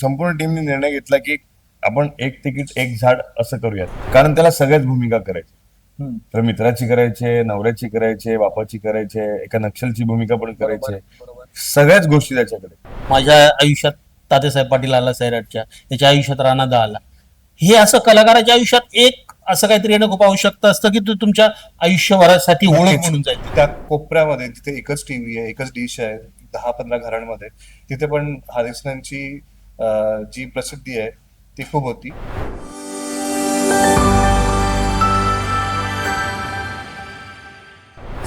संपूर्ण टीमने निर्णय घेतला की आपण एक तिकीट एक झाड असं करूयात. कारण त्याला सगळ्याच भूमिका करायची. तर मित्राची करायचे नवऱ्याची करायचे बापाची करायचे एका नक्षलची भूमिका पण करायचे. सगळ्याच गोष्टी त्याच्याकडे. माझ्या आयुष्यात तात्यासाहेब पाटील आला सैराटच्या. त्याच्या आयुष्यात राणादा आला. हे असं कलाकाराच्या आयुष्यात एक असं काहीतरी येणं खूप आवश्यकता असतं की तू तुमच्या आयुष्यभरासाठी ओळख. म्हणून जाईल त्या कोपऱ्यामध्ये तिथे एकच टीव्ही आहे एकच डिश आहे दहा पंधरा घरांमध्ये. तिथे पण हारिसनांची जी प्रसिद्धी आहे ती खूप होती.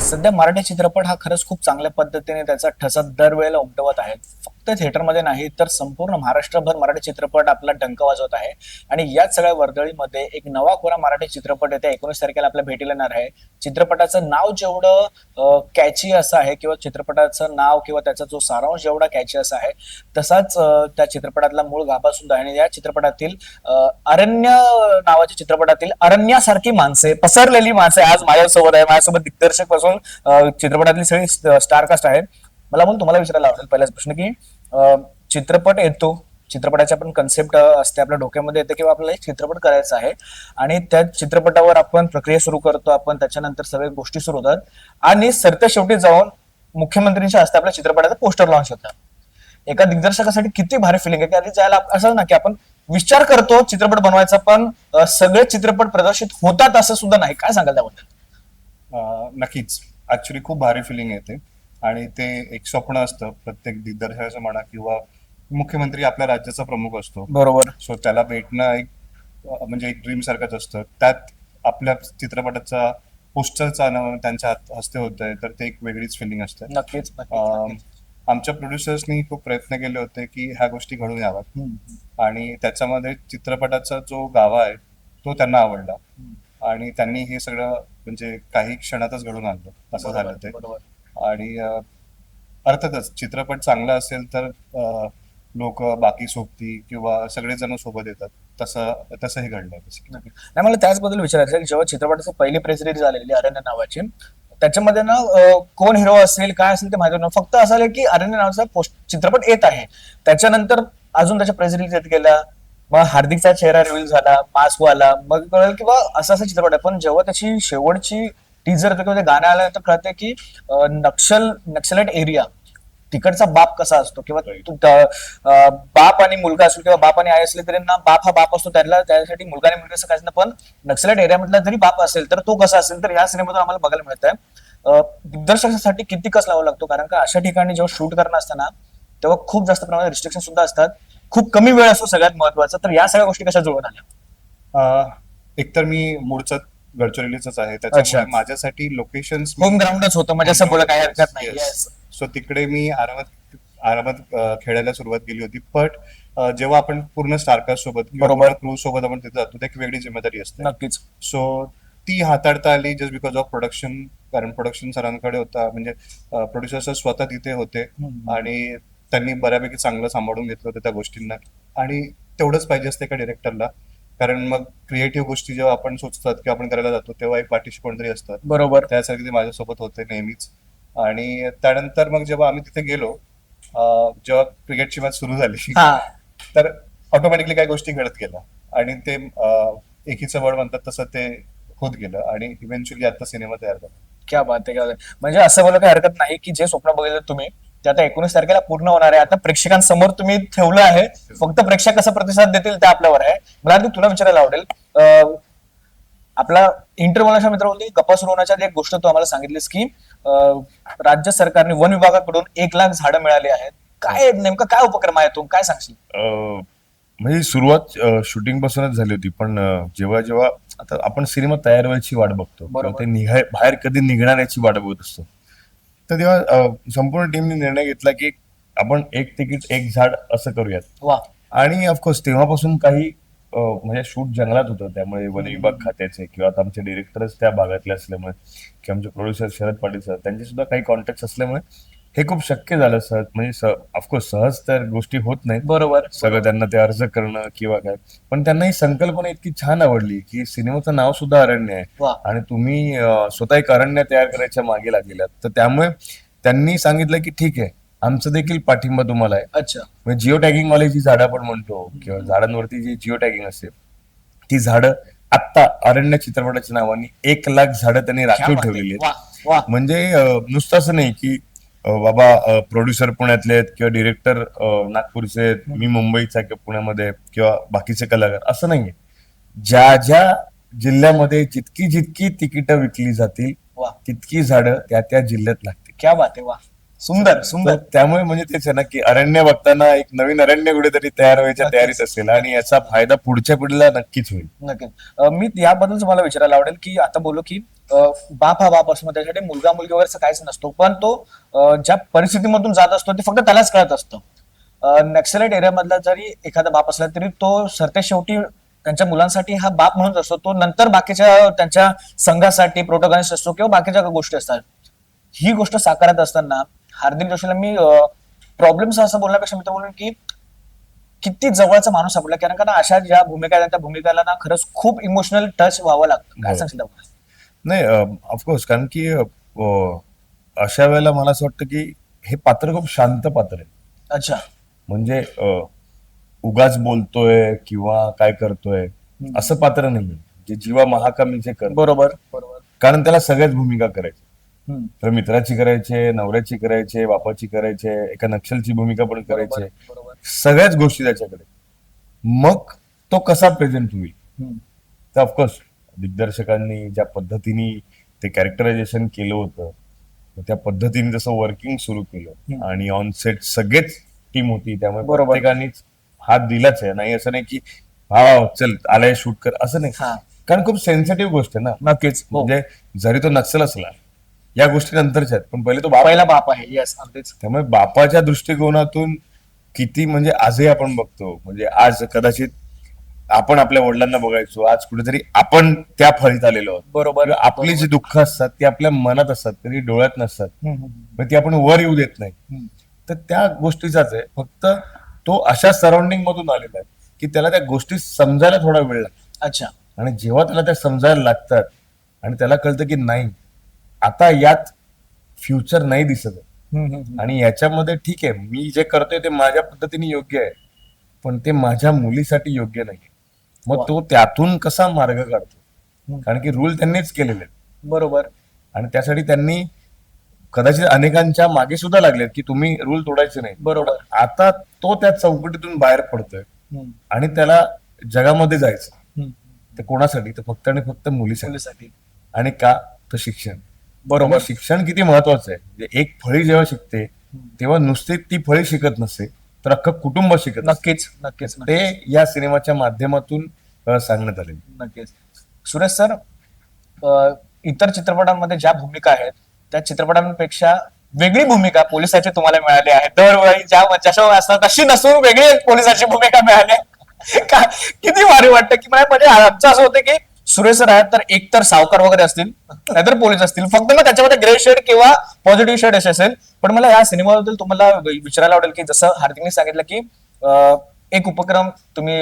सध्या मराठी चित्रपट हा खरंच खूप चांगल्या पद्धतीने त्याचा ठसा दरवेळेला उमटवत आहे. फक्त थिएटरमध्ये नाही तर संपूर्ण महाराष्ट्रभर मराठी चित्रपट आपला डंक वाजवत आहे. आणि याच सगळ्या वर्दळीमध्ये एक नवा कोरा मराठी चित्रपट येत्या एकोणीस तारखेला आपल्या भेटीला येणार आहे. चित्रपटाचं नाव जेवढं कॅची असं आहे किंवा चित्रपटाचं नाव किंवा त्याचा जो सारांश जेवढा कॅची असा आहे तसाच त्या चित्रपटातला मूळ गाभा सुद्धा आहे. आणि या चित्रपटातील अरण्य नावाच्या चित्रपटातील अरण्यासारखी माणसे पसरलेली माणसे आज माझ्यासोबत आहे. माझ्यासोबत दिग्दर्शकपासून अं, चित्रपटातली सगळी स्टारकास्ट आहे मला म्हणून तुम्हाला विचारायला आवडेल पहिलाच प्रश्न की चित्रपट येतो चित्रपटाच्या पण कन्सेप्ट असते आपल्या डोक्यामध्ये येते किंवा आपल्याला एक चित्रपट करायचा आहे. आणि त्या चित्रपटावर आपण प्रक्रिया सुरू करतो आपण त्याच्यानंतर सगळ्या गोष्टी सुरू होतात. आणि सरते शेवटी जाऊन मुख्यमंत्र्यांच्या हस्ते आपल्या चित्रपटाचं पोस्टर लॉन्च होतं एका दिग्दर्शकासाठी किती भारी फिलिंग आहे की आधी जायला असं ना की आपण विचार करतो चित्रपट बनवायचा पण सगळे चित्रपट प्रदर्शित होतात असं सुद्धा नाही. काय सांगाल त्याबद्दल? नक्कीच. ऍक्च्युली खूप भारी फिलिंग येते. आणि ते एक स्वप्न असतं. प्रत्येक दिग्दर्शकाचं म्हणा किंवा मुख्यमंत्री आपल्या राज्याचा प्रमुख असतो. बरोबर. सो त्याला भेटणं एक म्हणजे एक ड्रीम सारखंच असतं. त्यात आपल्या चित्रपटाचा पोस्टरचा त्यांच्या हात- हस्ते होत आहे. तर ते एक वेगळीच फिलिंग असते. नक्कीच. आमच्या प्रोड्युसर्सनी खूप प्रयत्न केले होते की ह्या गोष्टी घडून याव्यात. आणि त्याच्यामध्ये चित्रपटाचा जो गाभा आहे तो त्यांना आवडला. आणि त्यांनी हे सगळं म्हणजे काही क्षणातच घडून आणलं. असं झालं ते. बरोबर. आणि अर्थातच चित्रपट चांगला असेल तर लोक बाकी सोबती किंवा सगळेजण सोबत येतात. तसं तसं हे. नक्की. नाही मला त्याचबद्दल विचारायचं की जेव्हा चित्रपटाची पहिली प्रेस रिलीज झालेली अरण्य नावाची त्याच्यामध्ये ना कोण हिरो असेल काय असेल ते माहिती नव्हतं. फक्त असं आलं की अरण्य नावाचा पोस्ट चित्रपट येत आहे. त्याच्यानंतर अजून त्याच्या प्रेस रिलीज येत गेल्या. मग हार्दिकचा चेहरा रिव्हील झाला मास्क आला मग कळलं की बा असा असा चित्रपट आहे. पण जेव्हा त्याची शेवटची टीजर किंवा गाणं आल्यानंतर कळते की अं, नक्षल नक्षलाइट एरिया तिकडचा बाप कसा असतो? किंवा बाप आणि मुलगा असो किंवा बाप आणि आई असले तरी ना बाप हा बाप असतो त्याला त्यासाठी मुलगा आणि मुलगा असं काहीच नाही. पण नक्सलाइट एरियामधला जरी बाप असेल तर तो कसा असेल तर ह्या सिनेमातून आम्हाला बघायला मिळत आहे दिग्दर्शकासाठी किती कस लावावा लागतो? कारण का अशा ठिकाणी जेव्हा शूट करणं असताना तेव्हा खूप जास्त प्रमाणात रिस्ट्रिक्शन सुद्धा असतात. खूप कमी वेळ असतो सगळ्यात महत्त्वाचा. तर या सगळ्या गोष्टी कशा जुळून आल्या? अं, एकतर मी मूळचा गडचिरोलीचाच आहे. त्याच्यामुळे. माझ्यासाठी लोकेशन होम ग्राउंडच होतं म्हणजे असं बोला काही हरकत नाही. Yes. सो तिकडे मी आरामात आरामात अं, खेळायला सुरुवात केली होती. बट जेव्हा आपण पूर्ण स्टारकास्ट सोबत बरोबर. क्रू सोबत आपण तिथे जातो ते एक वेगळी जिम्मेदारी असते. नक्कीच. सो ती हाताळता आली जस्ट बिकॉज ऑफ प्रोडक्शन कारण प्रोडक्शन सरांकडे होता. म्हणजे प्रोड्युसर स्वतः तिथे होते. हम्म. आणि त्यांनी बऱ्यापैकी चांगलं सांभाळून घेतलं होतं त्या गोष्टींना. आणि तेवढंच पाहिजे असते एका डिरेक्टरला कारण मग क्रिएटिव्ह गोष्टी जेव्हा आपण सुचतात की आपण करायला जातो तेव्हा एक पाठीशी कोणतरी असतात. बरोबर. त्यासाठी ते माझ्यासोबत होते नेहमीच. आणि त्यानंतर मग जेव्हा आम्ही तिथे गेलो जेव्हा क्रिकेटची मॅच सुरू झाली हा. तर ऑटोमॅटिकली काही गोष्टी घडत गेल्या. आणि ते एकीचं बळ म्हणतात तसं ते होत गेलं आणि इव्हेंच्युअली आता सिनेमा तयार झाला. क्या बात आहे. म्हणजे असं बोला काही हरकत नाही की जे स्वप्न बघितलं तुम्ही ते आता एकोणीस तारखेला पूर्ण होणार आहे. आता प्रेक्षकांसमोर तुम्ही ठेवलं आहे. फक्त प्रेक्षक कसा प्रतिसाद देतील ते आपल्यावर आहे. मला आधी तुला विचारायला आवडेल. अं, आपला इंटरव्ह्यूच्या मित्र सुरू होण्याच्या आधी एक गोष्ट तू आम्हाला सांगितलीस की अं, राज्य सरकारने वन विभागाकडून एक लाख झाडं मिळाली आहेत. काय नेमका काय उपक्रम आहे तू? काय सांगशील? अं, म्हणजे सुरुवात शूटिंग पासूनच झाली होती. पण अं, जेव्हा जेव्हा आता आपण सिनेमा तयार व्हायची वाट बघतो. किंवा बरोबर. ते निघाय बाहेर कधी निघणार याची वाट बघत असतो. तर तेव्हा संपूर्ण टीमने निर्णय घेतला की आपण एक तिकीट एक झाड असं करूयात. वा. आणि ऑफकोर्स तेव्हापासून काही म्हणजे शूट जंगलात होतं. त्यामुळे वन विभाग खात्याचे किंवा आता आमचे डिरेक्टरच त्या भागातले असल्यामुळे किंवा आमचे प्रोड्युसर शरद पाटील सर त्यांचे सुद्धा काही कॉन्टॅक्ट असल्यामुळे हे खूप शक्य झालं सहज म्हणजे ऑफकोर्स सहज तर गोष्टी होत नाहीत. बरोबर. सगळं त्यांना ते अर्ज करणं किंवा काय. पण त्यांना ही संकल्पना इतकी छान आवडली की सिनेमाचं नाव सुद्धा अरण्य आहे. वा. आणि तुम्ही अं, स्वतः एक अरण्य तयार करायच्या मागे लागलेल्यात तर त्यामुळे त्यांनी सांगितलं की ठीक आहे आमचा देखील पाठिंबा तुम्हाला आहे. अच्छा. म्हणजे जिओ टॅगिंग वाले जी झाडं आपण म्हणतो किंवा झाडांवरती जी जिओ टॅगिंग असते ती झाडं आत्ता अरण्य चित्रपटाच्या नावाने एक लाख झाडं त्यांनी राखीव ठेवलेली आहेत. वा वा. म्हणजे अं, नुसतं असं नाही की बाबा प्रोड्युसर पुण्यातले आहेत किंवा डिरेक्टर नागपूरचे आहेत मी मुंबईचा किंवा पुण्यामध्ये किंवा बाकीचे कलाकार असं नाहीये. ज्या ज्या जिल्ह्यामध्ये जितकी जितकी तिकीटं विकली जातील वा. तितकी झाडं त्या त्या जिल्ह्यात लागतील. क्या बात आहे वा. सुंदर सुंदर. त्यामुळे म्हणजे तेच आहे ना की अरण्य बघताना एक नवीन अरण्य कुठेतरी तयार व्हायच्या तयारीत असेल आणि याचा फायदा पुढच्या पिढीला नक्कीच होईल. नक्कीच. मी याबद्दल तुम्हाला विचारायला आवडेल की आता बोललो की बाप हा बाप असतो त्यासाठी मुलगा मुलगी वगैरे असं काहीच नसतो. पण तो ज्या परिस्थितीमधून जात असतो ते फक्त त्यालाच कळत असतं. नक्सलाइट एरियामधला जरी एखादा बाप असला तरी तो सरते शेवटी त्यांच्या मुलांसाठी हा बाप म्हणून असतो. तो नंतर बाकीच्या त्यांच्या संघासाठी प्रोटोगॉनिस्ट असतो किंवा बाकीच्या गोष्टी असतात. ही गोष्ट साकारत असताना हार्दिक जोशीला मी प्रॉब्लेम्स असं बोलण्यापेक्षा मी तर बोलून की किती जवळचा माणूस आपला कारण का ना अशा ज्या भूमिका आहेत त्या भूमिकाला ना खरंच खूप इमोशनल टच व्हावं लागतं. काय हो. नाही ऑफकोर्स कारण की अशा वेळेला मला असं वाटतं की हे पात्र खूप शांत पात्र आहे अच्छा. म्हणजे उगाच बोलतोय किंवा काय करतोय असं पात्र नाहीये जे जीवा महाकामी जे कर बरोबर. बरोबर कारण त्याला सगळ्याच भूमिका करायच्या हम्म. तर मित्राची करायचे नवऱ्याची करायचे बापाची करायचे एका नक्षलची भूमिका पण करायचे. सगळ्याच गोष्टी त्याच्याकडे मग तो कसा प्रेझेंट होईल. तर ऑफकोर्स दिग्दर्शकांनी ज्या पद्धतीने ते कॅरेक्टरायझेशन केलं होतं त्या पद्धतीने जसं वर्किंग सुरू केलं. आणि ऑन सेट सगळेच टीम होती त्यामुळे. प्रत्येकानेच हात दिलाच आहे. नाही असं नाही की हा चल आलाय शूट कर असं नाही. कारण खूप सेन्सिटिव्ह गोष्ट आहे ना. नक्कीच. हो. म्हणजे जरी तो नक्सल असला या गोष्टी नंतरच्या आहेत पण पहिले तो बाप पहिला बाप आहे. येस त्यामुळे बापाच्या दृष्टिकोनातून किती म्हणजे आजही आपण बघतो. म्हणजे आज कदाचित आपण आपल्या वडिलांना बघायचो आज कुठेतरी आपण त्या फळीत आलेलो आहोत. बरोबर. आपली जी दुःख असतात ती आपल्या मनात असतात कधी डोळ्यात नसतात. मग ती आपण वर येऊ देत नाही. तर त्या गोष्टीचाच आहे. फक्त तो अशा सराउंडिंग मधून आलेला आहे की त्याला त्या गोष्टी समजायला थोडा वेळ लागतो. अच्छा. आणि जेव्हा त्याला त्या समजायला लागतात आणि त्याला कळतं की नाही आता यात फ्युचर नाही दिसत. आणि याच्यामध्ये ठीक आहे मी जे करतोय ते माझ्या पद्धतीने योग्य आहे पण ते माझ्या मुलीसाठी योग्य नाही मग. तो त्यातून कसा मार्ग काढतो. कारण की रूल त्यांनीच केलेले बरोबर. आणि त्यासाठी त्यांनी कदाचित अनेकांच्या मागे सुद्धा लागलेत की तुम्ही रूल तोडायचे नाही. बरोबर. आता तो त्या चौकटीतून बाहेर पडतोय. आणि त्याला जगामध्ये जायचं. ते कोणासाठी? तर फक्त आणि फक्त मुलीसाठी. आणि का? तर शिक्षण. बरोबर. शिक्षण किती महत्वाचं आहे? एक फळी जेव्हा शिकते तेव्हा नुसते ती फळी शिकत नसते. तर अख्खं कुटुंब शिकत. नक्कीच नक्कीच नक्कीच. ते या सिनेमाच्या माध्यमातून अ, सांगण्यात आले नक्कीच सुरेश सर अ, इतर चित्रपटांमध्ये ज्या भूमिका आहेत त्या चित्रपटांपेक्षा वेगळी भूमिका पोलिसाची तुम्हाला मिळाली आहे दरवेळी ज्या जशा असतात तशी नसून वेगळी एक पोलिसाची भूमिका मिळाली आहे. का किती भारी वाटतं की मला म्हणजे आमचं असं होतं की सुरेश सर आहेत तर एक तर सावकार वगैरे असतील नाहीतर पोलीस असतील. फक्त मग त्याच्यामध्ये ग्रे शेड किंवा पॉझिटिव्ह शेड असे असेल. पण मला या सिनेमाबद्दल तुम्हाला विचारायला आवडेल की जसं हार्दिकने सांगितलं की एक उपक्रम तुम्ही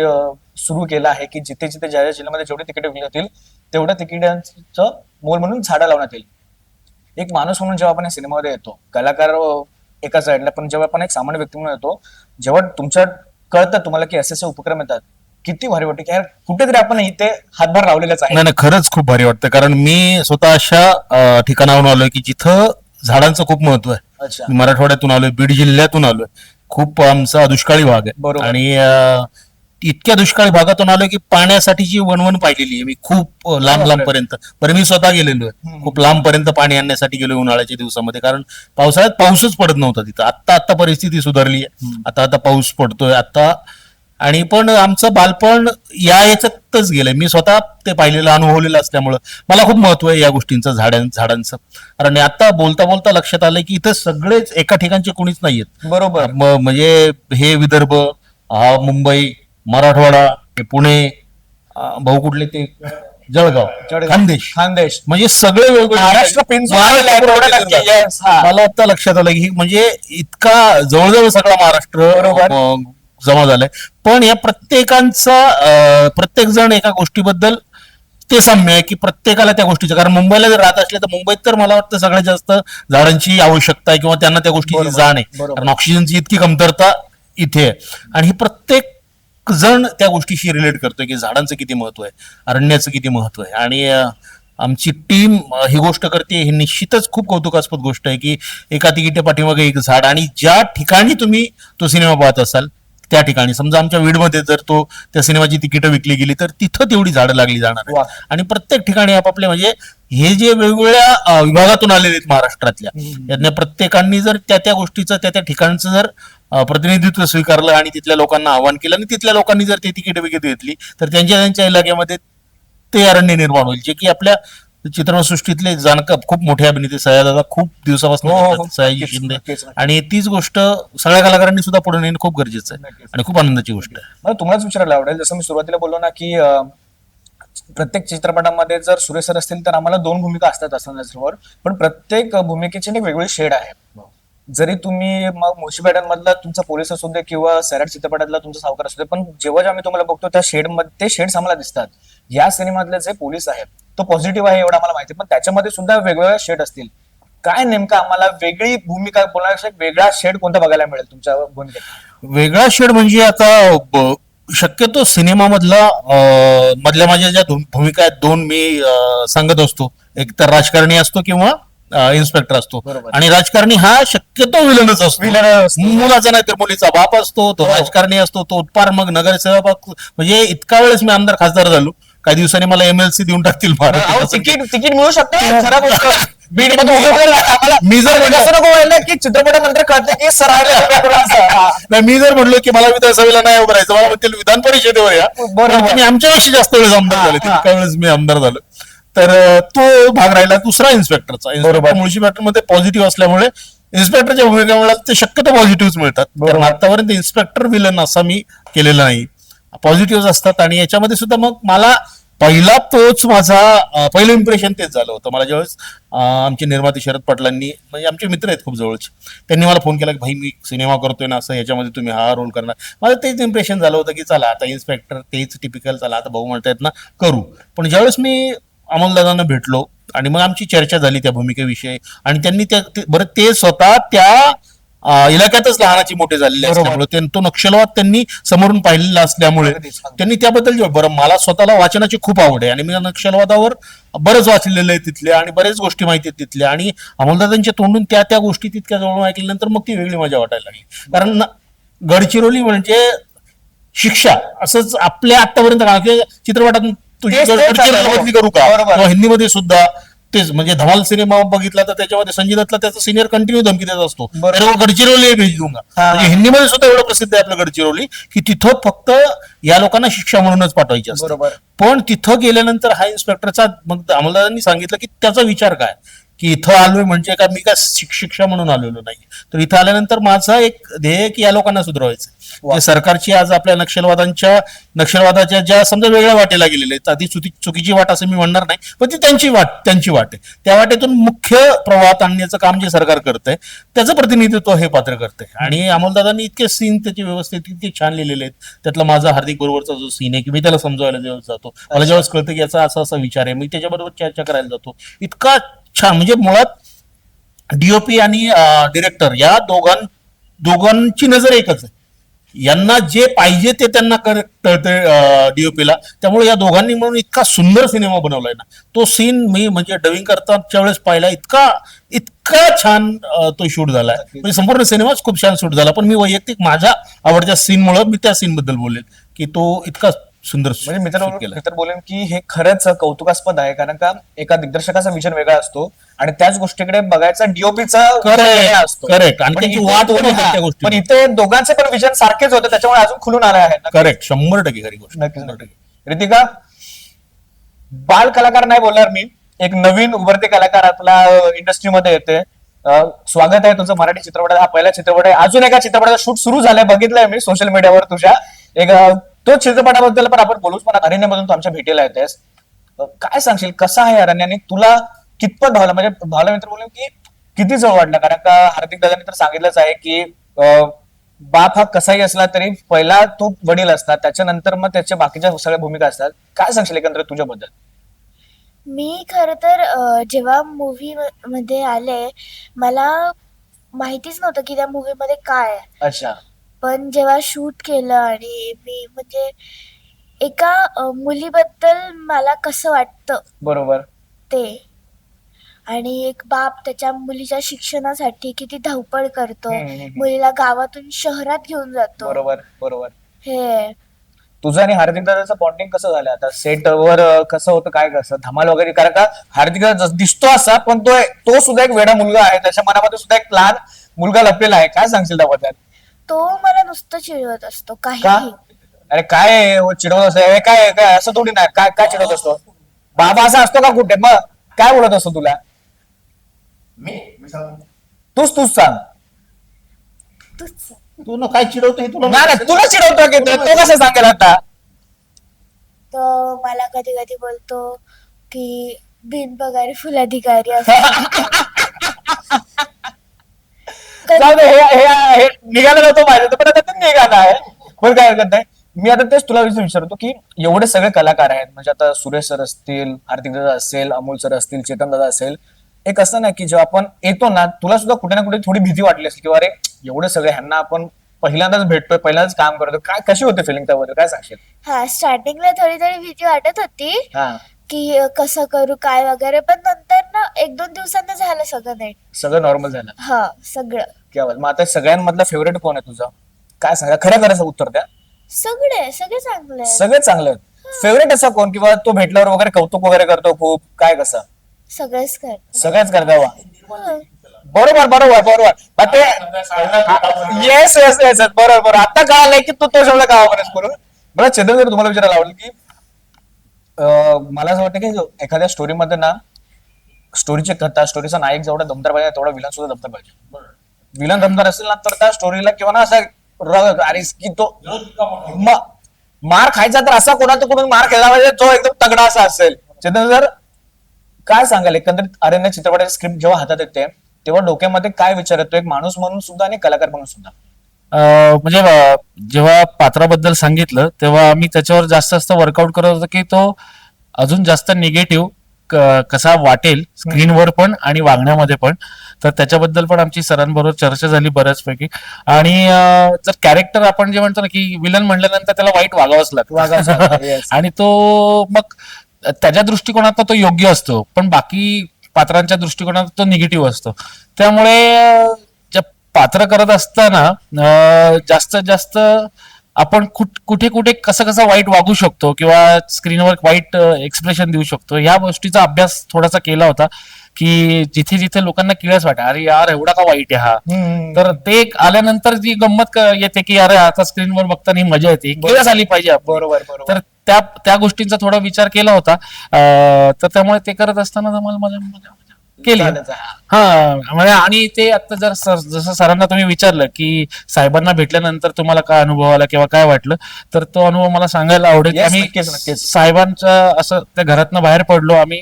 सुरू केला आहे की जिथे जिथे ज्या ज्या जिल्ह्यामध्ये जेवढे तिकीट विकली होतील तेवढ्या तिकिटांचं मोल म्हणून झाडं लावण्यात येईल. एक माणूस म्हणून जेव्हा आपण या सिनेमामध्ये येतो कलाकार एका साईडला पण जेव्हा आपण एक सामान्य व्यक्ती म्हणून येतो जेव्हा तुमच्या कळतं तुम्हाला की असे असे उपक्रम येतात किती भारी वाटते की यार कुठेतरी आपण इथे हातभार लावलेलाच आहे. नाही नाही खरंच खूप भारी वाटतं. कारण मी स्वतः अशा अं, ठिकाणावरून आलोय की जिथं झाडांचं खूप महत्त्व आहे. अच्छा. मी मराठवाड्यातून आलोय बीड जिल्ह्यातून आलोय. खूप आमचा दुष्काळी भाग आहे. बरोबर. आणि अं, इतक्या दुष्काळी भागातून आलोय की पाण्यासाठी जी वणवण पाहिलेली आहे मी खूप अं, लांब लांब पर्यंत. बरं मी स्वतः गेलेलो आहे. खूप लांब पर्यंत पाणी आणण्यासाठी गेलो उन्हाळ्याच्या दिवसामध्ये. कारण पावसाळ्यात पाऊसच पडत नव्हता तिथं. आता आता परिस्थिती सुधारली आहे. आता आता पाऊस पडतोय. आता आणि पण आमचं बालपण या याच्यातच गेलंय. मी स्वतः ते पाहिलेलं अनुभवलेलं असल्यामुळं मला खूप महत्त्व आहे या गोष्टींचं झाडां झाडांचं. कारण आता बोलता बोलता लक्षात आलं की इथं सगळेच एका ठिकाणचे कोणीच नाहीयेत. बरोबर. म्हणजे हे विदर्भ हा मुंबई मराठवाडा हे पुणे भाऊ कुठले ते? जळगाव. खानदेश. खानदेश. म्हणजे सगळे. मला आता लक्षात आलं की म्हणजे इतका जवळजवळ सगळा महाराष्ट्र जमा झालाय. पण या प्रत्येकांचा प्रत्येक जण एका गोष्टीबद्दल ते साम्य आहे की प्रत्येकाला त्या गोष्टीचं. कारण मुंबईला जर राहत असले तर मुंबईत तर मला वाटतं सगळ्यात जास्त झाडांची आवश्यकता आहे किंवा त्यांना त्या गोष्टीची जाण आहे. कारण ऑक्सिजनची इतकी कमतरता इथे आहे. आणि ही प्रत्येक जण त्या गोष्टीशी रिलेट करतोय की झाडांचं किती महत्त्व आहे अरण्याचं किती महत्त्व आहे. आणि आमची टीम ही गोष्ट करते ही निश्चितच खूप कौतुकास्पद गोष्ट आहे की एका तिकिटे पाठीमागे एक झाड आणि ज्या ठिकाणी तुम्ही तो सिनेमा पाहत असाल त्या ठिकाणी. समजा आमच्या वीडमध्ये जर तो त्या सिनेमाची तिकीटं विकली गेली तर तिथं तेवढी झाडं लागली जाणार वा. आणि प्रत्येक ठिकाणी आपापले म्हणजे हे जे वेगवेगळ्या अं, विभागातून आलेले आहेत महाराष्ट्रातल्या यातल्या प्रत्येकांनी जर त्या त्या गोष्टीचं त्या त्या ठिकाणचं जर अं, प्रतिनिधित्व स्वीकारलं आणि तिथल्या लोकांना आवाहन केलं आणि तिथल्या लोकांनी जर ते तिकीट विकत घेतली तर त्यांच्या त्यांच्या इलाक्यामध्ये ते अरण्य निर्माण होईल जे की आपल्या चित्रपटसृष्टीतले जाणकार खूप मोठे अभिनेते सयादादा खूप दिवसापासून हो, हो, हो. सयाजी शिंदे. नक्कीच. आणि तीच गोष्ट सगळ्या कलाकारांनी सुद्धा पुढे नेणं खूप गरजेचं आहे. आणि खूप आनंदाची गोष्ट आहे. मला तुम्हालाच विचारायला आवडेल जसं मी सुरुवातीला बोललो ना की अं, प्रत्येक चित्रपटामध्ये जर सुरेश सर असतील तर आम्हाला दोन भूमिका असतात असं नसल्यावर पण प्रत्येक भूमिकेची एक वेगळी शेड आहे. जरी तुम्ही मग मुळशी मधला तुमचा पोलीस असू दे किंवा सैराट चित्रपटातला तुमचा सावकार असू दे पण जेव्हा जेव्हा मी तुम्हाला बघतो त्या शेडमध्ये ते शेड्स आम्हाला दिसतात. या सिनेमातले जे पोलीस आहेत तो पॉझिटिव्ह आहे एवढं आम्हाला माहिती. पण त्याच्यामध्ये सुद्धा वेगवेगळ्या शेड असतील. काय नेमकं आम्हाला वेगळी भूमिका बोलण्यापेक्षा वेगळा शेड कोणता बघायला मिळेल तुमच्या भूमिकेत? वेगळा शेड म्हणजे आता शक्यतो सिनेमामधला मधल्या माझ्या ज्या दोन भूमिका आहेत दोन मी सांगत असतो. एक तर राजकारणी असतो किंवा इन्स्पेक्टर असतो. बरोबर. आणि राजकारणी हा शक्यतो विलनच असतो. मुलाचा नाही तर मुलीचा बाप असतो तो राजकारणी असतो तो उत्पार मग नगरसेवक म्हणजे इतका वेळेस मी आमदार खासदार झालो. काही दिवसांनी मला एमएलसी देऊन टाकतील अहो. तिकीट तिकीट मिळू शकतं. खरं गोष्ट बीडमध्ये उभं करून आम्हाला- मी जर म्हणलं- असं नको व्हायला की चित्रपटानंतर कळतं की सर. नाही मी जर म्हणलो की मला विधानसभेला नाही उभं राहायचं मला म्हणतील विधान परिषदेवर या. बरोबर. पण मी आमच्यापेक्षा जास्त वेळेस आमदार झाले. हा. तितक्या वेळेस मी आमदार झालो. तर अं, तो भाग राहिला दुसरा इन्स्पेक्टरचा इन्स्पेक्टर मुळशी मध्ये पॉझिटिव्ह असल्यामुळे इन्स्पेक्टरच्या भूमिकेमुळे ते शक्यतो पॉझिटिव्ह मिळतात. बरोबर. आतापर्यंत इन्स्पेक्टर विलन असा मी केलेला नाही. पॉझिटिव्ह असतात आणि याच्यामध्ये सुद्धा मग मला पहिला तोच माझा पहिलं इम्प्रेशन तेच झालं होतं. मला ज्यावेळेस आमचे निर्माते शरद पाटलांनी म्हणजे आमचे मित्र आहेत खूप जवळचे त्यांनी मला फोन केला की भाई मी सिनेमा करतोय ना असं याच्यामध्ये तुम्ही हा रोल करणार. मला तेच इम्प्रेशन झालं होतं की चला आता इन्स्पेक्टर तेच टिपिकल चला आता भाऊ म्हणतायत ना करू. पण ज्यावेळेस मी अमोलदादांना भेटलो आणि मग आमची चर्चा झाली त्या भूमिकेविषयी आणि त्यांनी त्या ते- बरं ते स्वतः त्या अं, इलाक्यातच लहानाची मोठे झालेले. असल्यामुळे ते- तो नक्षलवाद त्यांनी समोरून पाहिलेला असल्यामुळे. त्यांनी त्याबद्दल जे- बरं मला स्वतःला वाचनाची खूप आवड आहे आणि मी नक्षलवादावर बरंच वाचलेलं आहे तिथले आणि बरेच गोष्टी माहिती आहेत तिथल्या आणि अमोलदादांच्या तोंडून त्या त्या गोष्टी तितक्या जवळून ऐकल्यानंतर मग ती वेगळी मजा वाटायला लागली कारण ना- गडचिरोली म्हणजे शिक्षा असंच आपल्या आतापर्यंत चित्रपटातून तुझी तेच- तेच गडचिरोली झालं. बदली करू का बरोबर. किंवा हिंदीमध्ये सुद्धा तेच म्हणजे धमाल सिनेमा बघितला तर त्याच्यामध्ये संजय दत्तला त्याचा सिनियर कंटिन्यू धमकी देत असतो बरोबर. गडचिरोली भेज दूंगा. म्हणजे हिंदीमध्ये सुद्धा एवढं प्रसिद्ध आहे आपलं गडचिरोली की तिथं फक्त या लोकांना शिक्षा म्हणूनच पाठवायची असते बरोबर. पण तिथं गेल्यानंतर हा इन्स्पेक्टरचा मग अंमलदारांनी सांगितलं की त्याचा विचार काय की इथं आलोय म्हणजे का मी काय शिक- शिक्षा म्हणून आलेलो नाही. तर इथं आल्यानंतर माझा एक ध्येय की या लोकांना सुधारायचं वा. जे सरकारची आज आपल्या नक्षलवादांच्या नक्षलवादाच्या ज्या समजा वेगळ्या वाटेला गेलेल्या आहेत आधी चुकी चुकीची वाट असं मी म्हणणार नाही पण ती त्यांची वाट त्यांची वाट आहे. त्या वाटेतून मुख्य प्रवाहात आणण्याचं काम जे सरकार करतंय त्याचं प्रतिनिधित्व हे पात्र करतंय. आणि अमोलदादांनी इतके सीन त्याचे व्यवस्थित इतके छान लिहिलेले आहेत. त्यातला माझा हार्दिक बरोबरचा जो सीन आहे की मी त्याला समजावायला जेव्हा जातो मला ज्यावेळेस कळतं की याचा असा असा विचार आहे मी त्याच्याबरोबर चर्चा करायला जातो. इतका छान. म्हणजे मुळात डीओपी आणि डिरेक्टर या दोघां दोघांची नजर एकच आहे. यांना जे पाहिजे ते त्यांना कळतंय डीओपीला त्यामुळे या दोघांनी म्हणून इतका सुंदर सिनेमा बनवलाय ना. तो सीन मी म्हणजे डबिंग करताच्या वेळेस पाहिला. इतका इतका छान तो शूट झालाय. म्हणजे संपूर्ण सिनेमाच खूप छान शूट झाला. पण मी वैयक्तिक माझ्या आवडत्या सीन मुळे मी त्या सीन बद्दल बोलेन की तो इतका सुंदर म्हणजे मित्र. मित्र बोलेन की हे खरंच कौतुकास्पद आहे कारण का एका दिग्दर्शकाचा विजन वेगळा असतो आणि त्याच गोष्टीकडे बघायचा डीओपीचा असतो. आणि पण इथे- दोघांचे पण विजन सारखेच होते त्याच्यामुळे अजून खुलून आले आहेत करेक्ट शंभर टक्के खरी गोष्ट. नक्कीच नक्की रितिका बाल कलाकार नाही बोलणार मी. एक नवीन उभरते कलाकार आपल्या इंडस्ट्रीमध्ये येते. स्वागत आहे तुझं मराठी चित्रपटात हा पहिला चित्रपट आहे. अजून एका चित्रपटाचा शूट सुरू झालाय बघितलंय मी सोशल मीडियावर तुझ्या. एक तो चित्रपटाबद्दल पण आपण बोलूच पण अरण्यमधून तू आमच्या भेटीला येतेस. काय सांगशील? कसा आहे अरण्याने? तुला कितपत भावला? म्हणजे भावला मित्र बोलून की किती जवळ वाटलं कारण का हार्दिक दादांनी तर सांगितलंच आहे की बाप हा कसाही असला तरी पहिला तो वडील असतात. त्याच्यानंतर मग त्याच्या बाकीच्या सगळ्या भूमिका असतात. काय सांगशील एकंदरीत तुझ्याबद्दल? मी खरं तर जेव्हा मूवी मध्ये आले मला माहितीच नव्हतं की त्या मूवी मध्ये काय अच्छा. पण जेव्हा शूट केलं आणि मी म्हणजे एका अ, मुलीबद्दल मला कसं वाटतं बरोबर. ते आणि एक बाप त्याच्या मुलीच्या शिक्षणासाठी किती धावपळ करतो. हम्म, हम्म, हम्म. मुलीला गावातून शहरात घेऊन जातो. बरोबर बरोबर. हे. तुझं आणि हार्दिक दादाचं बॉन्डिंग कसं झालं आता? सेट वर अं, कसं होतं काय कसं? धमाल वगैरे? कारण का हार्दिक दादा जस- दिसतो असा पण तो तो सुद्धा एक वेडा मुलगा आहे. त्याच्या मनामध्ये सुद्धा एक लहान मुलगा लपलेला आहे. काय सांगशील त्याबद्दल? तो मला नुसतं चिडवत असतो का? काही अरे काय आहे, हो, चिडवत असतो? अरे काय आहे, काय असं थोडी नाही काय काय चिडवत असतो? बाबा असा असतो का कुठे? मग काय बोलत असतो तुला? तूच तूच सांग. तूच तू ना काय चिडवतो हे तुला नाही नाही, तुला चिडवतो की तो तो कसं सांगेल आता? तो मला कधी कधी बोलतो की बिनपगारी फुल अधिकारी असतो जाऊ दे, हे हे- हे निघाला जातो पाहिजे पण आता ते निघाला आहे. पण काय हरकत नाही. मी आता तेच तुला विचार- विचारतो की एवढे सगळे कलाकार आहेत म्हणजे आता सुरेश सर असतील हार्दिक दादा असेल अमोल सर असतील चेतन दादा असेल. एक असं ना की जेव्हा आपण येतो ना तुला सुद्धा कुठे ना कुठे थोडी भीती वाटली असेल किंवा अरे एवढे सगळे ह्यांना आपण पहिल्यांदाच भेटतोय पहिल्यांदाच काम करतो काय कशी होते फिलिंग त्याबद्दल? काय सांगशील? हा स्टार्टिंगला थोडी थोडी भीती वाटत होती हा. की अ, कसं करू काय वगैरे. पण नंतर एक दोन दिवसांनी झालं सगळं नीट. सगळं नॉर्मल झालं. हा सगळं. क्या बात. मग आता सगळ्यांमधला फेवरेट कोण आहे तुझा? काय सांगा? खरं खरं उत्तर द्या. सगळे सगळे चांगले आहेत. सगळेच चांगलं फेवरेट असा कोण? किंवा तो भेटल्यावर वगैरे कौतुक वगैरे करतो खूप? काय कसं? सगळेच करतात. सगळ्याच करता वा. बरोबर बरोबर बरोबर. ते येस येस येस बरोबर बरोबर. आता कळालंय की तू तो शब्द का वापरस करून मला जर तुम्हाला विचारायला आवडेल की अं, मला असं वाटतं की एखाद्या स्टोरीमध्ये ना स्टोरीची कथा स्टोरीचा नायक जेवढा दमदार पाहिजे तेवढा विलन सुद्धा दमदार पाहिजे. विलन दमदार असेल ना तर त्या स्टोरीला किंवा ना असा रग अरे की तो म- मार खायचा तर असा कोणाचा कोणून मार खेळला पाहिजे तो एकदम तगडा असा असेल. चेतन जर काय सांगाल एकंदरीत अरण्य चित्रपटाची स्क्रिप्ट जेव्हा हातात येते तेव्हा डोक्यामध्ये काय विचार येतो? एक माणूस म्हणून सुद्धा आणि कलाकार म्हणून सुद्धा. अं, म्हणजे अं, जेव्हा पात्राबद्दल सांगितलं तेव्हा मी त्याच्यावर जास्त जास्त वर्कआउट करत होतो की तो अजून जास्त निगेटिव्ह कसा वाटेल स्क्रीनवर पण आणि वागण्यामध्ये पण. तर त्याच्याबद्दल पण आमची सरांबरोबर चर्चा झाली बऱ्याचपैकी. आणि जर कॅरेक्टर आपण जे म्हणतो ना की विलन म्हणल्यानंतर त्याला वाईट वागावंच लागतं. आणि तो मग त्याच्या दृष्टिकोनात तो योग्य असतो. पण बाकी पात्रांच्या दृष्टिकोनात तो निगेटिव्ह असतो. त्यामुळे पात्र करत असताना अं, जास्तीत जास्त आपण कुठ- कुठे कुठे कसं कसं वाईट वागू शकतो किंवा स्क्रीनवर वाईट एक्सप्रेशन देऊ शकतो ह्या गोष्टीचा अभ्यास थोडासा केला होता की जिथे जिथे लोकांना किळस वाटा अरे यार एवढा का वाईट आहे हा? तर ते आल्यानंतर जी गंमत येते की अरे आता स्क्रीनवर बघताना ही मजा येते किळस आली पाहिजे. बरोबर बरोबर. तर त्या त्या गोष्टींचा थोडा विचार केला होता तर त्यामुळे ते करत असताना मला मजा केली. हा म्हणजे आणि ते आता जर सर- जसं सरांना तुम्ही विचारलं की साहेबांना भेटल्यानंतर तुम्हाला काय अनुभव आला किंवा काय वाटलं तर तो अनुभव मला सांगायला आवडेल आम्ही. साहेबांच्या असं त्या घरातनं बाहेर पडलो आम्ही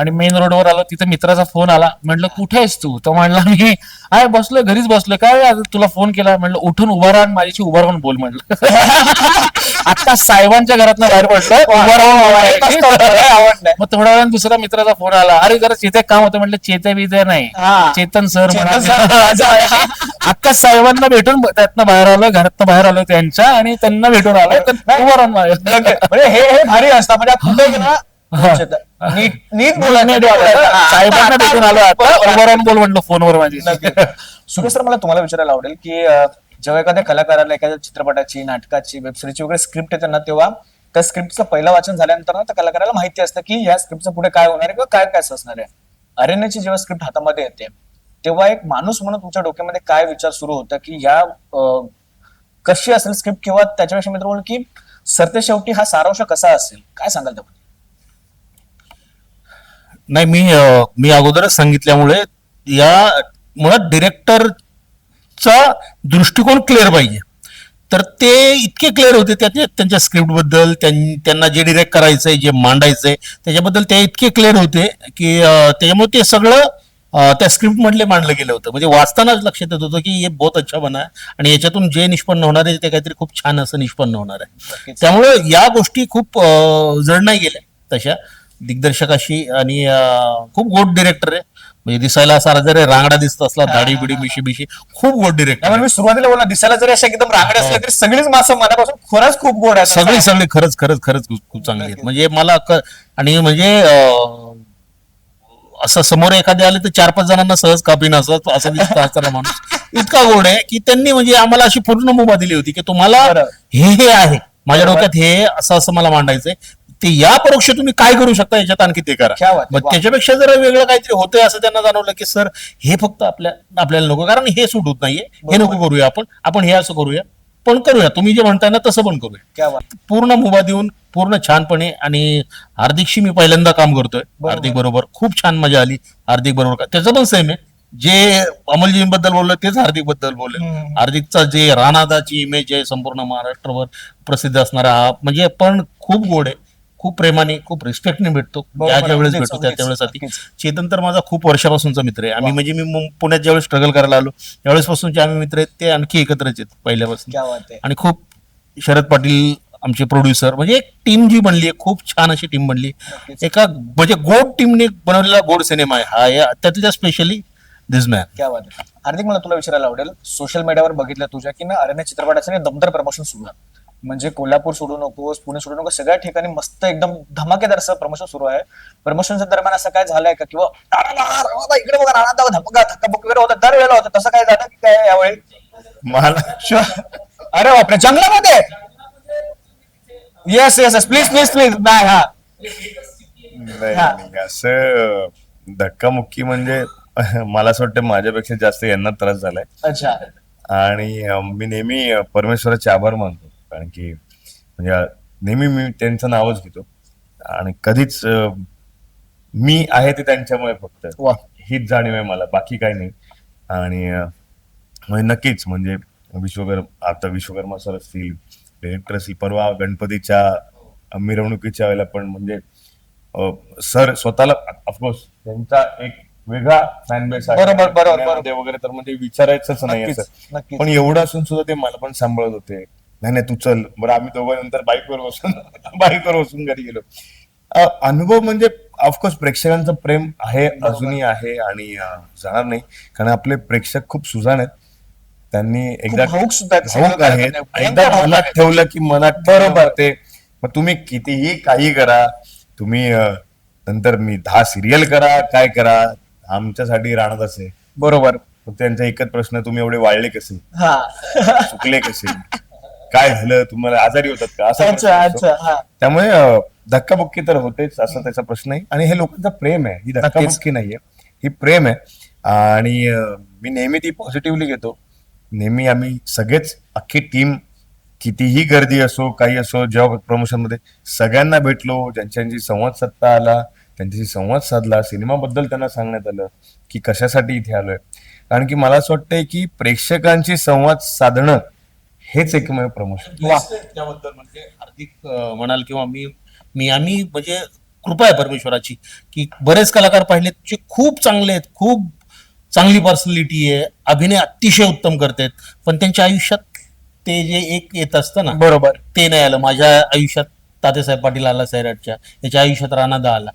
आणि मेन रोडवर आलो तिथे मित्राचा फोन आला. म्हटलं कुठे आहेस तू? तो म्हणला मी आहे बसलोय घरीच बसलोय. काय तुला फोन केला? म्हटलं उठून उभा राहा आणि माझ्याशी उभा राहून बोल म्हटलं. आता साहेबांच्या घरातनं बाहेर पडलोय उभा राहून मग थोड्या वेळाने दुसरा मित्राचा फोन आला. अरे जरा चेते काम होतं. म्हटलं चेते बिते नाही. चेतन सर. अख्खा साहेबांना भेटून त्यातनं बाहेर आलो घरातनं बाहेर आलो त्यांच्या आणि त्यांना भेटून आलो. उभं राहून. म्हणजे हे भारी असतं. म्हणजे नीट नीट बोला. नीट बोला. साहेबांना भेटून आलो आता. उभं राहून बोल म्हटलं फोनवर माझी. सुरेश सर मला तुम्हाला विचारायला आवडेल की अं, जेव्हा एखाद्या कलाकाराला एखाद्या चित्रपटाची नाटकाची वेबसिरीजची वगैरे स्क्रिप्ट येते ना तेव्हा त्या स्क्रिप्टचं पहिलं वाचन झाल्यानंतर ना त्या कलाकाराला माहिती असतं की या स्क्रिप्टचं पुढे काय होणार आहे किंवा काय काय असणार आहे. अरण्याची जेव्हा स्क्रिप्ट हातामध्ये येते तेव्हा एक माणूस म्हणून तुमच्या डोक्यामध्ये काय विचार सुरू होता की या अं, कशी असेल स्क्रिप्ट किंवा त्याच्यापेक्षा मित्र बोल की सरते शेवटी हा सारांश कसा असेल? काय सांगाल त्याबद्दल? नाही मी मी अगोदरच सांगितल्यामुळे या मुळात डिरेक्टरचा दृष्टिकोन क्लिअर पाहिजे. तर ते इतके क्लिअर होते त्याच्या त्यांच्या स्क्रिप्टबद्दल त्यां- त्यांना जे डिरेक्ट करायचंय जे मांडायचंय त्याच्याबद्दल ते इतके क्लिअर होते की त्याच्यामुळे ते सगळं त्या स्क्रिप्ट मधले मांडलं गेलं होतं. म्हणजे वाचतानाच लक्षात येत होतं की हे बहुत अच्छा बना आहे आणि याच्यातून जे निष्पन्न होणार आहे ते काहीतरी खूप छान असं निष्पन्न होणार आहे. त्यामुळे या गोष्टी खूप जड नाही गेल्या तशा. दिग्दर्शकाशी आणि अं, खूप गोड डिरेक्टर आहे. म्हणजे दिसायला असा जरी रांगडा दिसत असला दाढी बिडी मिशी बिशी खूप गोड डिरेक्टर मी सुरुवातीला बोलला दिसायला जरी अशा एकदम रांगड्या असल्या तरी सगळीच माणसं मनापासून खरंच खूप गोड आहेत. सगळी सगळी खरंच खरंच खरंच खूप चांगली आहेत. म्हणजे मला आणि म्हणजे असं समोर एखादे आले तर चार पाच जणांना सहज कापीन असं असं दिसत असताना माणूस. इतका गोड आहे की त्यांनी म्हणजे आम्हाला अशी पूर्ण मुभा दिली होती की तुम्हाला. हे हे आहे. माझ्या डोक्यात हे असं असं मला मांडायचंय. ते या परोक्ष तुम्ही काय करू शकता याच्यात आणखी ते करा. मग. त्याच्यापेक्षा जर वेगळं काहीतरी होतंय असं त्यांना जाणवलं की सर हे फक्त आपल्या आपल्याला नको कारण हे सूट होत नाहीये. हे नको करूया आपण. आपण हे असं करूया. पण करूया. तुम्ही जे म्हणताय ना तसं पण करूया. पूर्ण मुभा देऊन पूर्ण छानपणे आणि हार्दिकशी मी पहिल्यांदा काम करतोय. हार्दिक बरोबर. खूप छान मजा आली. हार्दिक बरोबर त्याचं पण सेम आहे. जे अमोलजींबद्दल बोललो तेच हार्दिकबद्दल बोलले. हार्दिकचा जे रानादाची इमेज आहे संपूर्ण महाराष्ट्रभर प्रसिद्ध असणारा हा म्हणजे पण खूप गोड आहे. खूप प्रेमाने खूप रिस्पेक्टने भेटतो. ज्या ज्या वेळेस भेटतो त्या त्यावेळेस नक्कीच. चेतन तर माझा खूप वर्षापासूनचा मित्र आहे. आम्ही म्हणजे मी पुण्यात ज्यावेळेस स्ट्रगल करायला आलो त्यावेळेस पासूनचे आम्ही मित्र आहेत ते आणखी एकत्रच आहेत पहिल्यापासून. आणि खूप शरद पाटील आमचे प्रोड्युसर म्हणजे एक टीम जी बनली आहे खूप छान अशी टीम बनली. एका म्हणजे गोड टीमने बनवलेला गोड सिनेमा आहे. हा या त्यातल्या स्पेशली दिस मॅन क्या बात आहे. हार्दिक मला तुला विचारायला आवडेल सोशल मीडियावर बघितलं तुझ्या की ना अरण्य चित्रपटाचं दमदार प्रमोशन सुरू आहे म्हणजे कोल्हापूर सोडू नकोस पुणे सोडू नकोस सगळ्या ठिकाणी मस्त एकदम धमाकेदार असं प्रमोशन सुरू आहे. प्रमोशनच्या दरम्यान असं काय झालंय का? किंवा "राणा, राणा, इकडे बघा राणा दादा, धक्का धक्काबुक्की वगैरे होतं दर वेळेला होतं. तसं काय झालं की काय यावेळी? मला अरे बापरे जंगलामध्ये? Yes yes please please please नाही हा. हा. नाही, असं धक्कामुक्की म्हणजे मला असं वाटतं माझ्यापेक्षा जास्त यांना त्रास झालाय. अच्छा. आणि अं, मी नेहमी अं, परमेश्वराचे आभार मानतो. कारण की म्हणजे नेहमी मी त्यांचं नावच घेतो. आणि कधीच मी आहे ते त्यांच्यामुळे फक्त. हीच जाणीव आहे मला बाकी काही नाही. आणि म्हणजे नक्कीच म्हणजे विश्वकर्मा आता विश्वकर्मा सर असतील डिरेक्टर असतील परवा गणपतीच्या मिरवणुकीच्या वेळेला पण म्हणजे सर स्वतःला ऑफकोर्स त्यांचा एक वेगळा फॅन बेस आहे. बरोबर, वगैरे तर म्हणजे विचारायचंच नाही. पण एवढं असून सुद्धा ते मला पण सांभाळत होते. नाही नाही तू चल. बरं आम्ही दोघं नंतर बाईकवर बसून बाईकवर बसून घरी गेलो. अनुभव म्हणजे ऑफकोर्स प्रेक्षकांचं प्रेम आहे अजूनही आहे आणि जाणार नाही. कारण आपले प्रेक्षक खूप सुजाण आहेत. त्यांनी एकदा आहेत. एकदा मनात. ठेवलं की मनात बरोबर. ते मग तुम्ही कितीही काही करा. तुम्ही नंतर मी दहा सिरियल करा. काय करा? आमच्यासाठी राहणारच आहे बरोबर. त्यांचा एकच प्रश्न तुम्ही एवढे वाढले कसे? चुकले कसे? काय झालं तुम्हाला आजारी होतात का? असा अच्छा. अच्छा हा. त्यामुळे धक्काबुक्की तर होतेच असा त्याचा प्रश्न नाही. आणि हे लोकांचं प्रेम आहे. ही धक्काबुक्की नाहीये. ही प्रेम आहे. आणि मी नेहमी ती पॉझिटिव्हली घेतो. नेहमी आम्ही सगळेच अख्खी टीम कितीही गर्दी असो काही असो जेव्हा प्रमोशनमध्ये सगळ्यांना भेटलो ज्यांच्याशी संवाद साधता आला त्यांच्याशी संवाद साधला सिनेमाबद्दल त्यांना सांगण्यात आलं की कशासाठी इथे आलोय. कारण की मला असं वाटतंय की प्रेक्षकांशी संवाद साधणं हेच एकमेव प्रमोशन. त्याबद्दल म्हणजे हार्दिक म्हणाल किंवा मी मी आम्ही म्हणजे कृपा आहे परमेश्वराची की बरेच कलाकार पाहिले जे खूप चांगले आहेत खूप चांगली पर्सनॅलिटी आहे अभिनय अतिशय उत्तम करतात पण त्यांच्या आयुष्यात ते जे एक येत असतं ना बरोबर. ते नाही आलं. माझ्या आयुष्यात तात्यासाहेब पाटील आला सैराटच्या याच्या आयुष्यात राणादा आला.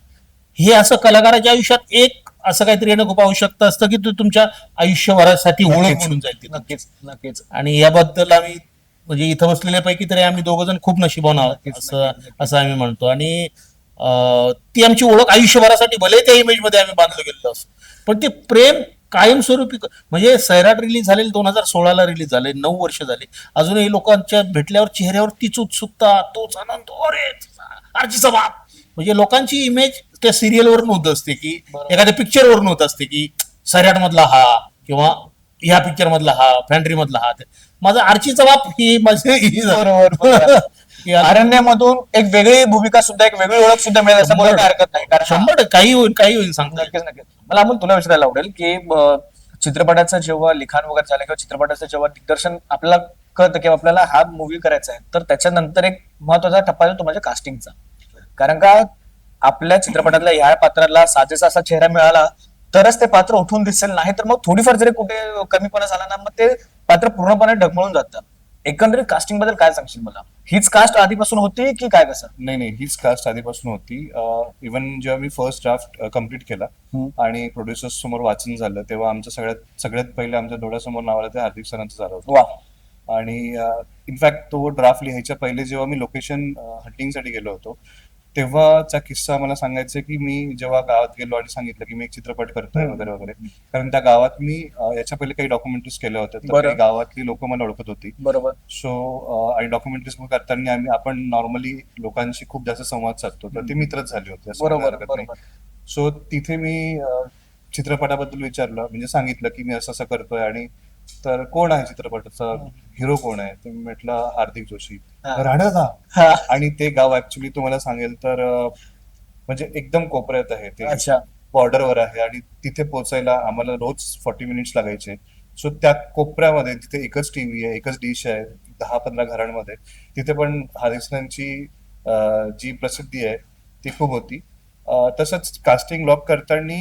हे असं कलाकाराच्या आयुष्यात एक असं काहीतरी येणं खूप आवश्यकता असतं की तो तुमच्या आयुष्यभरासाठी ओळख. म्हणून जाईल ती. नक्कीच. नक्कीच. आणि याबद्दल आम्ही म्हणजे इथं बसलेल्यापैकी तरी आम्ही दोघ जण खूप नशिबान आहोत असं असं आम्ही म्हणतो. आणि ती आमची ओळख आयुष्यभरासाठी भले त्या इमेजमध्ये आम्ही बांधलो गेलो असो पण ते प्रेम कायमस्वरूपी म्हणजे सैराट रिलीज झालेली दोन हजार सोळाला रिलीज झाले नऊ वर्ष झाले. अजूनही लोकांच्या भेटल्यावर चेहऱ्यावर तीच उत्सुकता तोच आनंद अरे आरजीचा बाप! म्हणजे लोकांची इमेज त्या सिरियलवरून होत असते की एखाद्या पिक्चरवरून होत असते की सैराट मधला हा किंवा ह्या पिक्चर मधला हा फॅन्ट्री मधला हा. माझा आर्चीचा बाप ही माझी अरण्यामधून एक वेगळी भूमिका सुद्धा एक वेगळी ओळख सुद्धा मिळेल असं बोलायला हरकत नाही. कारण शंभर काही होईल काही होईल सांगतो. नक्कीच नक्कीच. मला अमोल तुला विचारायला आवडेल की चित्रपटाचं जेव्हा लिखाण वगैरे झालं किंवा चित्रपटाचं जेव्हा दिग्दर्शन आपल्याला कळतं किंवा आपल्याला हा मूवी करायचा आहे तर त्याच्यानंतर एक महत्त्वाचा टप्पा आहे तो म्हणजे कास्टिंगचा कारण का आपल्या चित्रपटातल्या ह्या पात्राला साजेसा असा चेहरा मिळाला तरच ते पात्र उठून दिसेल. नाही तर मग थोडीफार जरी कुठे कमीपणा झाला ना मग ते पात्र पूर्णपणे ढगमळून जातं. एकंदरीत कास्टिंगबद्दल काय सांगशील मला? हीच कास्ट आधीपासून होती की काय कसं? नाही नाही हीच कास्ट आधीपासून होती. इवन जेव्हा मी फर्स्ट ड्राफ्ट कंप्लीट केला. आणि प्रोड्युसर्स समोर वाचन झालं तेव्हा आमच्या सगळ्यात सगळ्यात पहिले आमच्या डोळ्यासमोर नाव आलं ते हार्दिक सरांचं झालं होतं. वा. आणि इनफॅक्ट तो ड्राफ्ट लिहायच्या पहिले जेव्हा मी लोकेशन हंटिंगसाठी गेलो होतो तेव्हाचा किस्सा मला सांगायचा की मी जेव्हा गावात गेलो आणि सांगितलं की मी एक चित्रपट करतोय. वगैरे वगैरे. कारण त्या गावात मी याच्या पहिले काही डॉक्युमेंटरीज केल्या होत्या. तर गावातली लोक मला ओळखत होती. बरोबर. सो आणि डॉक्युमेंटरीज करताना आम्ही आपण नॉर्मली लोकांशी खूप जास्त संवाद साधतो. तर ते मित्रच झाले होते बरोबर सो तिथे मी चित्रपटाबद्दल विचारलं. म्हणजे सांगितलं की मी असं असं करतोय आणि तर कोण आहे चित्रपटाचा? हिरो कोण आहे? तर म्हटलं हार्दिक जोशी. हा. आणि ते गाव ऍक्च्युली तुम्हाला सांगेल तर म्हणजे एकदम कोपऱ्यात आहे ते. अच्छा. बॉर्डरवर आहे आणि तिथे पोहोचायला आम्हाला रोज फॉर्टी मिनिट्स लागायचे. सो त्या कोपऱ्यामध्ये तिथे एकच टीव्ही आहे एकच डिश आहे दहा पंधरा घरांमध्ये. तिथे पण हारिसनांची जी प्रसिद्धी आहे ती खूप होती. तसंच कास्टिंग लॉक करताना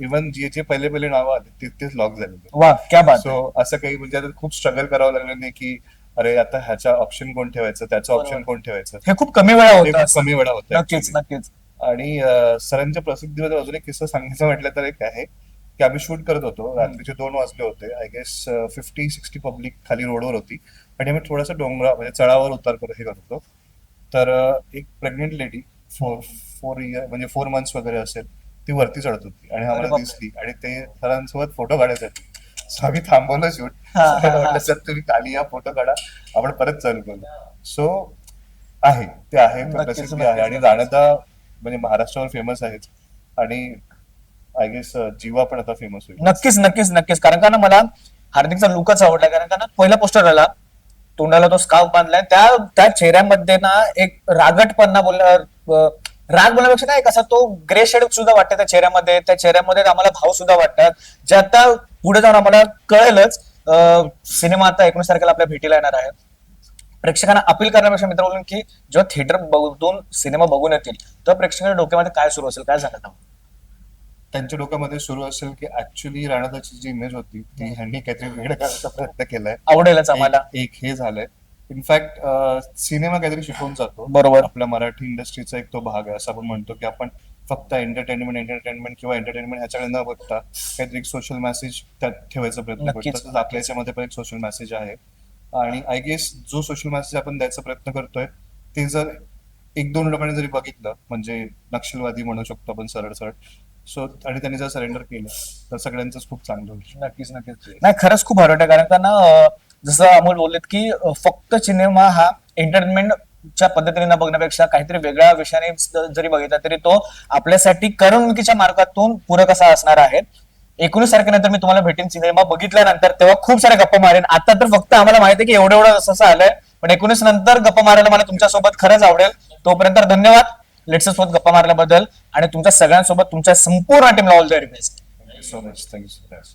इवन जे जे पहिले पहिले नावं आले तिथेच लॉक झालेले. वा क्या बात सो असं काही म्हणजे आता खूप स्ट्रगल करावं लागलं नाही की अरे आता ह्याचा ऑप्शन कोण ठेवायचं? त्याचं ऑप्शन. कोण ठेवायचं? हे खूप कमी वेळा हे होतं खूप असं. कमी वेळा होतं नक्कीच actually. नक्कीच. आणि अं, सरांच्या प्रसिद्धीमध्ये अजून एक किस्सा सांगायचा म्हटलं तर एक आहे की आम्ही शूट करत होतो. रात्रीचे दोन वाजले होते. I guess fifty sixty public खाली रोडवर होती. आणि आम्ही थोडासा डोंगरा म्हणजे चढावर उतार करत हे करत होतो. तर अं, एक pregnant lady four four year म्हणजे फोर मंथ्स वगैरे असेल ती वरती चढत होती. आणि आम्हाला बापरे. दिसली. आणि ते सरांसोबत फोटो काढायसाठी सो आम्ही थांबवलं शूट. म्हटलं सर तुम्ही खाली या फोटो काढा आपण परत चालू करू सो आहे ते आहे प्रसिद्धी आहे. आणि. राणदा म्हणजे महाराष्ट्रावर फेमस आहेच आणि आय गेस जीवा पण आता फेमस होईल. नक्कीच नक्कीच नक्कीच. कारण का ना मला हार्दिकचा लुकच आवडला. कारण का ना पहिला पोस्टर आला. तोंडाला तो स्कार्फ बांधलाय. त्या त्या चेहऱ्यामध्ये ना एक रागटपणा बोलला अं, राग बोलण्यापेक्षा ना एक असा तो ग्रे शेड सुद्धा वाटतं त्या चेहऱ्यामध्ये त्या चेहऱ्यामध्ये आम्हाला भाव सुद्धा वाटतात. जे आता पुढे जाऊन आम्हाला कळेलच सिनेमा आता एकोणीस तारखेला आपल्या भेटीला येणार आहे. प्रेक्षकांना अपील करण्यापेक्षा मित्र बोलून की जेव्हा थिएटर बघून सिनेमा बघून येतील तेव्हा प्रेक्षकांच्या डोक्यामध्ये काय सुरू असेल काय झालं? त्यांच्या डोक्यामध्ये सुरू असेल की ऍक्च्युली राणादाची जी इमेज होती ती ह्यांनी काहीतरी वेगळं करायचा प्रयत्न केलाय. आवडेलच आम्हाला. एक हे झालंय. इनफॅक्ट सिनेमा काहीतरी शिकवून जातो. बरोबर. आपल्या मराठी इंडस्ट्रीचा एक तो भाग आहे. असं आपण म्हणतो की आपण फक्त एंटरटेनमेंट एंटरटेनमेंट किंवा एंटरटेनमेंट ह्याच्याकडे न बघता काहीतरी सोशल मेसेज त्यात ठेवायचा प्रयत्न करतो. आपल्या याच्यामध्ये पण एक सोशल मेसेज आहे. आणि आय गेस जो सोशल मेसेज आपण द्यायचा प्रयत्न करतोय ते जर एक दोन लोकांनी जरी बघितलं म्हणजे नक्षलवादी म्हणू शकतो आपण सरळ सरळ सो आणि त्यांनी जर सरेंडर केलं तर सगळ्यांचंच खूप चांगलं होईल. नक्कीच नक्कीच. नाही खरंच खूप आवडतं कारण का ना अं, जसं अमोल बोललेत की फक्त सिनेमा हा एंटरटेनमेंटच्या पद्धतीने न बघण्यापेक्षा काहीतरी वेगळ्या विषयाने जरी बघितला तरी तो आपल्यासाठी करमणुकीच्या मार्गातून पूरक असा असणार आहे. एकोणीस तारखेनंतर मी तुम्हाला भेटेन सिनेमा बघितल्यानंतर तेव्हा खूप साऱ्या गप्पा मारेन. आता तर फक्त आम्हाला माहिती आहे की एवढं एवढं असं आलंय. पण एकोणीस नंतर गप्पा मारायला मला तुमच्यासोबत खरंच आवडेल. तोपर्यंत धन्यवाद. लेट्स सोबत गप्पा मारल्याबद्दल. आणि तुमच्या सगळ्यांसोबत तुमच्या संपूर्ण टीमला all the best so much thank you so much